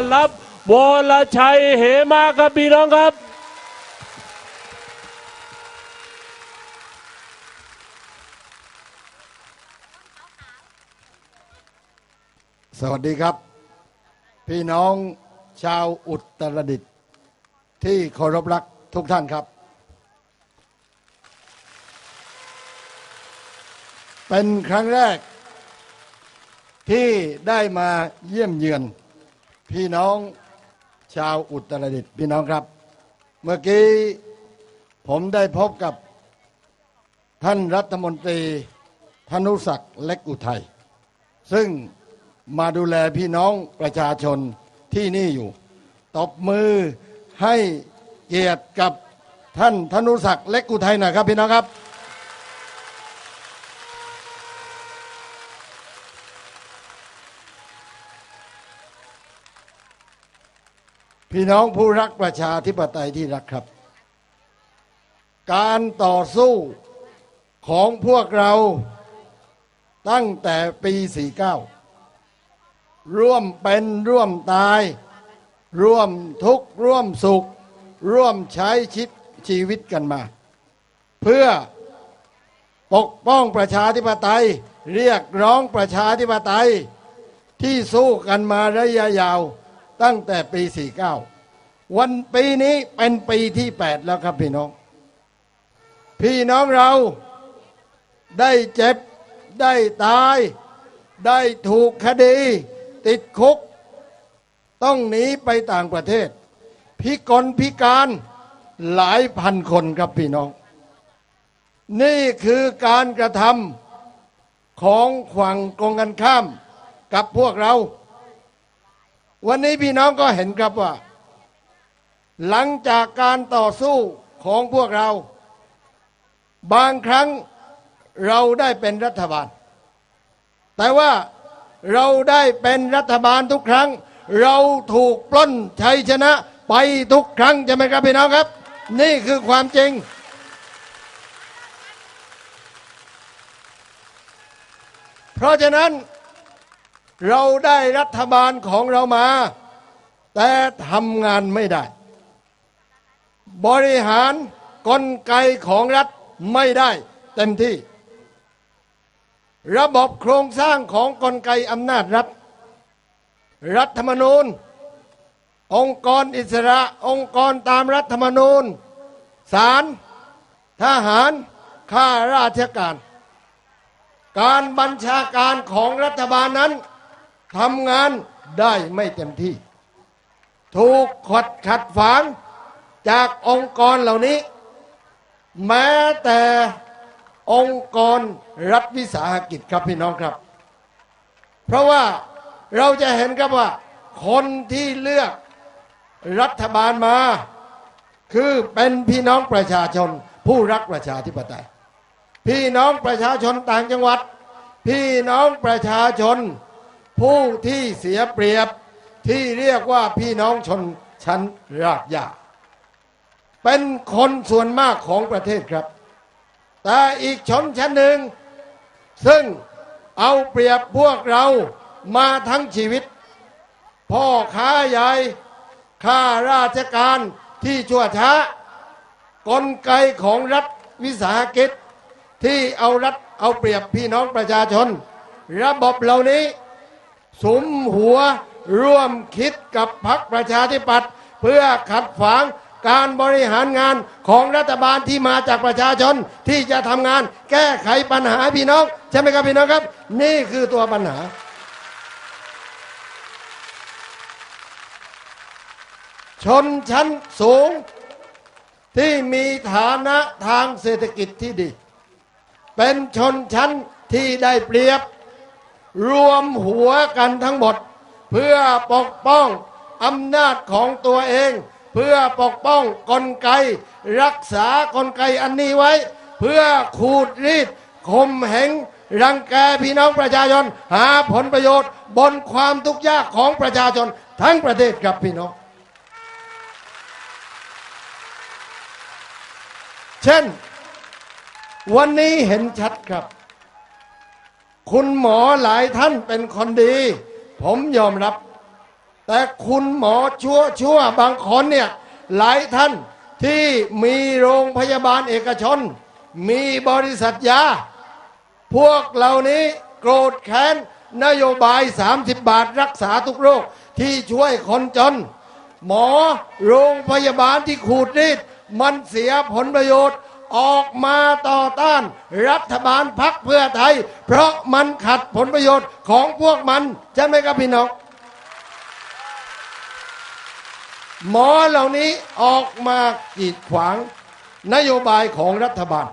อนรับวรชัยเหมาครับพี่น้องครับ สวัสดีครับ พี่น้องชาวอุตรดิตถ์ที่เคารพรักทุกท่านครับ เป็นครั้งแรกที่ได้มาเยี่ยมเยือน พี่น้องชาวอุตรดิตถ์พี่น้องครับ เมื่อกี้ผมได้พบกับท่านรัฐมนตรีธนุศักดิ์เล็กอุทัยซึ่งมาดูแลพี่น้องประชาชนที่นี่อยู่ ตบมือให้เกียรติกับท่านธนุศักดิ์เล็กอุทัยหน่อยครับพี่น้องครับ พี่น้องผู้รักประชาธิปไตยที่รักครับ การต่อสู้ของพวกเราตั้งแต่ปี 49 ร่วมเป็นร่วมตาย ร่วมทุกข์ร่วมสุข ร่วมใช้ชิดชีวิตกันมา เพื่อปกป้องประชาธิปไตย เรียกร้องประชาธิปไตยที่สู้กันมาระยะยาว ตั้งแต่ปี 49 วันปีนี้เป็นปีที่ 8 แล้วครับพี่น้อง พี่น้องเราได้เจ็บ ได้ตาย ได้ถูกคดี ติดคุก ต้องหนีไปต่างประเทศ พิกลพิการหลายพันคนครับพี่น้อง นี่คือการกระทำของฝั่งกรงกันข้ามกับพวกเรา วันนี้พี่น้องก็เห็นครับว่า หลังจากการต่อสู้ของพวกเรา บางครั้งเราได้เป็นรัฐบาล แต่ว่าเราได้เป็นรัฐบาลทุกครั้ง เราถูกปล้นชัยชนะไปทุกครั้งใช่ไหมครับพี่น้องครับ นี่คือความจริง เพราะฉะนั้น เราได้รัฐบาลของเรามา แต่ทำงานไม่ได้ บริหารกลไกของรัฐไม่ได้เต็มที่ ระบบโครงสร้างของกลไกอำนาจรัฐ รัฐธรรมนูญ องค์กรอิสระองค์กรตามรัฐธรรมนูญศาลทหารข้าราชการ การบัญชาการของรัฐบาลนั้น ทำงานได้ไม่เต็มที่ ถูกขัดขัดฝางจากองค์กรเหล่านี้ แม้แต่องค์กรรัฐวิสาหกิจครับพี่น้องครับ เพราะว่าเราจะเห็นครับว่า คนที่เลือกรัฐบาลมา คือเป็นพี่น้องประชาชน ผู้รักประชาธิปไตย พี่น้องประชาชนต่างจังหวัด พี่น้องประชาชน ผู้ที่เสียเปรียบที่เรียกว่าพี่น้องชนชั้นรากหญ้าเป็นคนส่วนมากของประเทศครับ แต่อีกชนชั้นหนึ่ง ซึ่งเอาเปรียบพวกเรามาทั้งชีวิต พ่อค้าใหญ่ข้าราชการที่ชั่วช้ากลไกของรัฐวิสาหกิจที่เอารัฐเอาเปรียบพี่น้องประชาชน ระบบเหล่านี้ สมหัวร่วมคิดกับพรรคประชาธิปัตย์เพื่อขัดขวางการบริหารงานของรัฐบาลที่มาจากประชาชนที่จะทำงาน แก้ไขปัญหาพี่น้อง ใช่ไหมครับพี่น้องครับ นี่คือตัวปัญหา ชนชั้นสูงที่มีฐานะทางเศรษฐกิจที่ดี เป็นชนชั้นที่ได้เปรียบ รวมหัวกันทั้งหมด เพื่อปกป้องอำนาจของตัวเอง เพื่อปกป้องกลไก รักษากลไกอันนี้ไว้ เพื่อขูดรีดข่มเหงรังแกพี่น้องประชาชนหาผลประโยชน์ บนความทุกข์ยากของประชาชนทั้งประเทศครับพี่น้อง เช่น วันนี้เห็นชัดครับ คุณหมอหลายท่านเป็นคนดี ผมยอมรับ แต่คุณหมอชั่วชั่วบางคนเนี่ยหลายท่านที่มีโรงพยาบาลเอกชน มีบริษัทยา พวกเหล่านี้โกรธแค้นนโยบาย 30 บาทรักษาทุกโรคที่ช่วยคนจน หมอโรงพยาบาลที่ขูดรีด มันเสียผลประโยชน์ ออกมาต่อต้าน รัฐบาลพักเพื่อไทย เพราะมันขัดผลประโยชน์ของพวกมันใช่ไหมครับพี่น้องหมอเหล่านี้ออกมากีดขวางนโยบายของรัฐบาล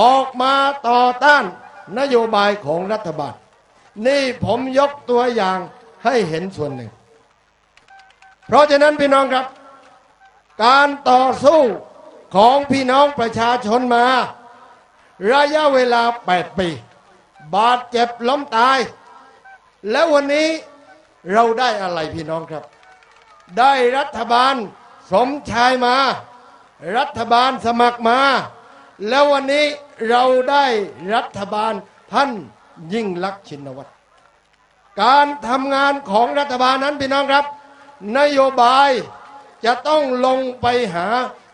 ออกมาต่อต้านนโยบายของรัฐบาล นี่ผมยกตัวอย่างให้เห็นส่วนหนึ่ง เพราะฉะนั้นพี่น้องครับ การต่อสู้ ของพี่น้องประชาชนมา ระยะเวลา 8 ปี บาดเจ็บล้มตาย แล้ววันนี้เราได้อะไรพี่น้องครับ ได้รัฐบาลสมชายมา รัฐบาลสมัครมา แล้ววันนี้เราได้รัฐบาลท่านยิ่งลักษณ์ชินวัตรการทำงานของรัฐบาลนั้นพี่น้องครับ นโยบายจะต้องลงไปหา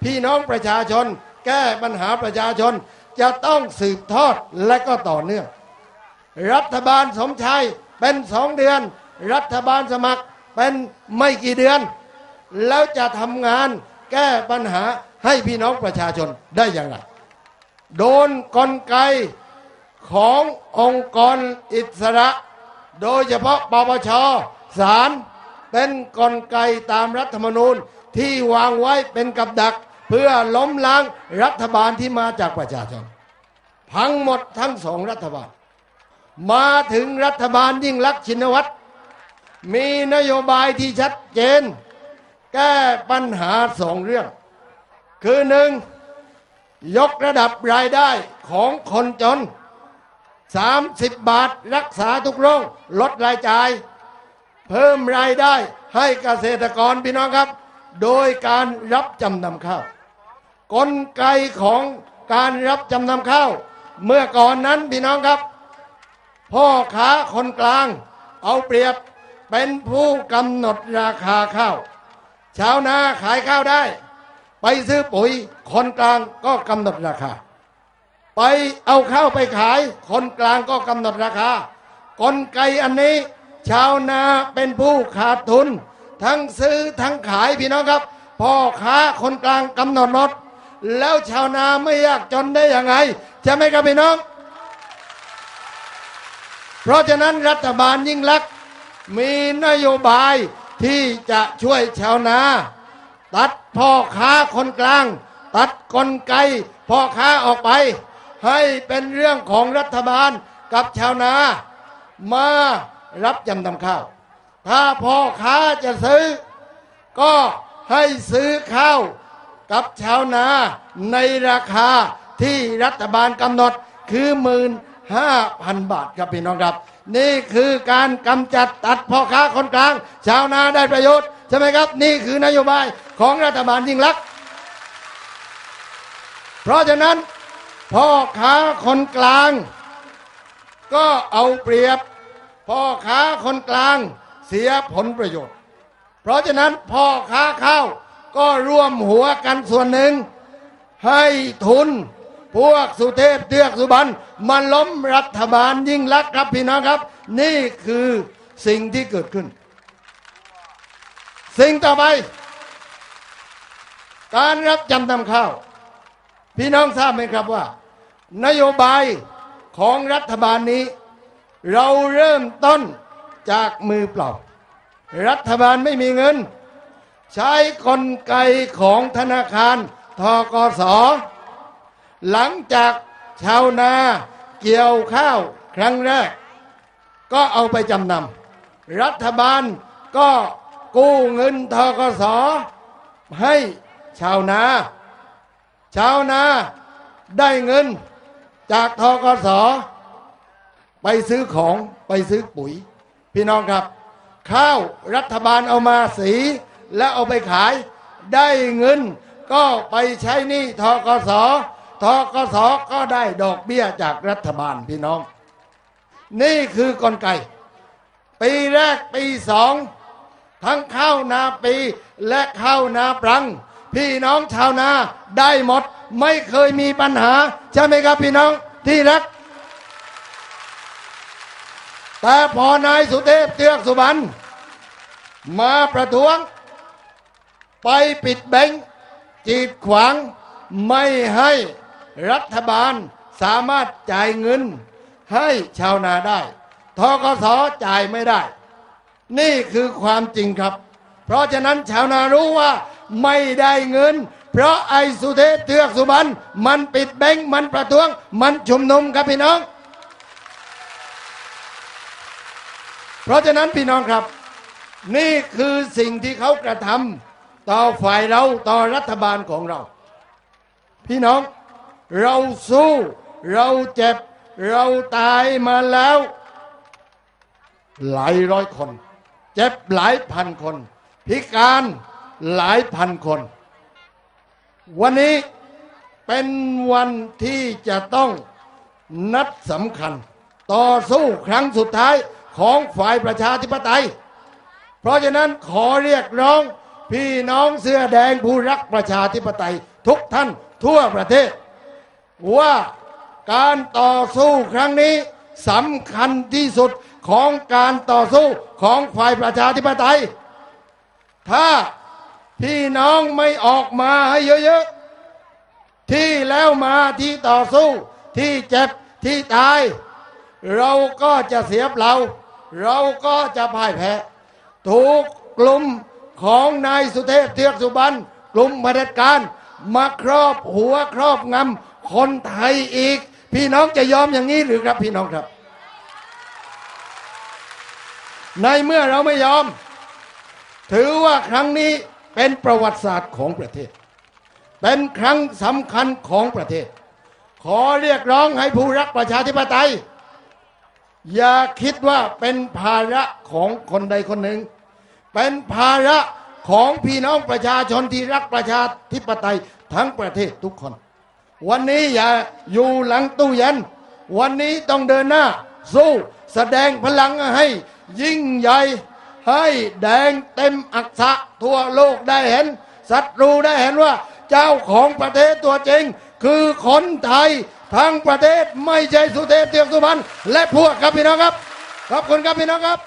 พี่น้องประชาชน แก้ปัญหาประชาชน จะต้องสืบทอดและก็ต่อเนื่อง รัฐบาลสมชัยเป็นสองเดือน รัฐบาลสมัครเป็นไม่กี่เดือน แล้วจะทำงานแก้ปัญหาให้พี่น้องประชาชนได้อย่างไร โดนกลไกขององค์กรอิสระ โดยเฉพาะปปชศาลเป็นกลไกตามรัฐธรรมนูญที่วางไว้เป็นกับดัก เพื่อล้มล้างรัฐบาลที่มาจากประชาชนพังหมดทั้งสองรัฐบาล มาถึงรัฐบาลยิ่งลักษณ์ชินวัตรมีนโยบายที่ชัดเจน แก้ปัญหาสองเรื่อง คือหนึ่งยกระดับรายได้ของคนจน 30 บาทรักษาทุกโรคลดรายจ่าย เพิ่มรายได้ให้เกษตรกรพี่น้องครับ โดยการรับจำนำข้าว กลไกของการรับจำนำข้าว เมื่อก่อนนั้นพี่น้องครับ พ่อค้าคนกลาง เอาเปรียบเป็นผู้กำหนดราคาข้าวชาวนาขายข้าวได้ ไปซื้อปุ๋ยคนกลางก็กำหนดราคา ไปเอาข้าวไปขาย คนกลางก็กำหนดราคากลไกอันนี้ ชาวนาเป็นผู้ขาดทุน ทั้งซื้อทั้งขายพี่น้องครับพ่อค้าคนกลางกำหนดหมด แล้วชาวนาไม่ยากจนได้ยังไงใช่ไหมครับพี่น้อง เพราะฉะนั้นรัฐบาลยิ่งลักษณ์มีนโยบายที่จะช่วยชาวนา ตัดพ่อค้าคนกลาง ตัดกลไกพ่อค้าออกไป ให้เป็นเรื่องของรัฐบาลกับชาวนา มารับจำนำข้าว ถ้าพ่อค้าจะซื้อ ก็ให้ซื้อข้าว กับชาวนาในราคาที่รัฐบาลกำหนดคือหมื่นห้าพันบาทครับพี่น้องครับ นี่คือการกำจัดตัดพ่อค้าคนกลาง ชาวนาได้ประโยชน์ใช่ไหมครับ นี่คือนโยบายของรัฐบาลยิ่งลักษณ์เพราะฉะนั้นพ่อค้าคนกลาง ก็เอาเปรียบ พ่อค้าคนกลางเสียผลประโยชน์ เพราะฉะนั้นพ่อค้าข้าว ก็ร่วมหัวกันส่วนหนึ่ง ให้ทุนพวกสุเทพเทือกสุบรรณมาล้มรัฐบาลยิ่งลักครับพี่น้องครับ นี่คือสิ่งที่เกิดขึ้น สิ่งต่อไป การรับจำนำข้าว พี่น้องทราบไหมครับว่า นโยบายของรัฐบาลนี้ เราเริ่มต้นจากมือเปล่า รัฐบาลไม่มีเงิน ใช้กลไกของธนาคารทกสหลังจากชาวนาเกี่ยวข้าวครั้งแรก ก็เอาไปจำนำรัฐบาลก็กู้เงินทกสให้ชาวนา ชาวนาได้เงินจากทกสไปซื้อของไปซื้อปุ๋ย พี่น้องครับ ข้าวรัฐบาลเอามาสี แล้วเอาไปขายได้เงิน ก็ไปใช้หนี้ทกสทกสก็ได้ดอกเบี้ยจากรัฐบาลพี่น้อง นี่คือกลไก ปีแรกปีสองทั้งข้าวนาปีและข้าวนาปรัง พี่น้องชาวนาได้หมดไม่เคยมีปัญหา ใช่ไหมครับพี่น้องที่รัก แต่พอนายสุเทพเทือกสุบรรณมาประท้วง ไปปิดแบงค์จีดขวางไม่ให้รัฐบาลสามารถจ่ายเงินให้ชาวนาได้ทกสจ่ายไม่ได้ นี่คือความจริงครับ เพราะฉะนั้นชาวนารู้ว่าไม่ได้เงิน เพราะไอสุเทพเทือกสุบรรณมันปิดแบงค์มันประท้วง มันชุมนุมครับพี่น้อง เพราะฉะนั้นพี่น้องครับ นี่คือสิ่งที่เขากระทำ ต่อฝ่ายเราต่อรัฐบาลของเรา พี่น้องเราสู้ เราเจ็บ เราตายมาแล้ว หลายร้อยคน เจ็บหลายพันคน พิการหลายพันคน วันนี้เป็นวันที่จะต้องนัดสำคัญ ต่อสู้ครั้งสุดท้ายของฝ่ายประชาธิปไตย เพราะฉะนั้นขอเรียกร้อง พี่น้องเสื้อแดงผู้รักประชาธิปไตยทุกท่านทั่วประเทศ ว่าการต่อสู้ครั้งนี้สำคัญที่สุดของการต่อสู้ของฝ่ายประชาธิปไตย ถ้าพี่น้องไม่ออกมาให้เยอะๆ ที่แล้วมาที่ต่อสู้ ที่เจ็บที่ตาย เราก็จะเสียเปล่า เราก็จะพ่ายแพ้ ถูกกลุ่ม ของนายสุเทพเทือกสุบรรณกลุ่มเผด็จการ มาครอบหัวครอบงำคนไทยอีก พี่น้องจะยอมอย่างนี้หรือครับพี่น้องครับ ในเมื่อเราไม่ยอม ถือว่าครั้งนี้เป็นประวัติศาสตร์ของประเทศ เป็นครั้งสำคัญของประเทศ ขอเรียกร้องให้ผู้รักประชาธิปไตย อย่าคิดว่าเป็นภาระของคนใดคนหนึ่ง เป็นภาระของพี่น้องประชาชนที่รักประชาธิปไตยทั้งประเทศทุกคน วันนี้อย่าอยู่หลังตู้เย็นวันนี้ต้องเดินหน้า สู้แสดงพลังให้ยิ่งใหญ่ให้แดงเต็มอักษะทั่วโลกได้เห็นศัตรูได้เห็นว่า เจ้าของประเทศตัวจริง คือคนไทยทั้งประเทศไม่ใช่สุเทพเทือกสุพรรณและพวกครับพี่น้องครับ ขอบคุณครับพี่น้องครับ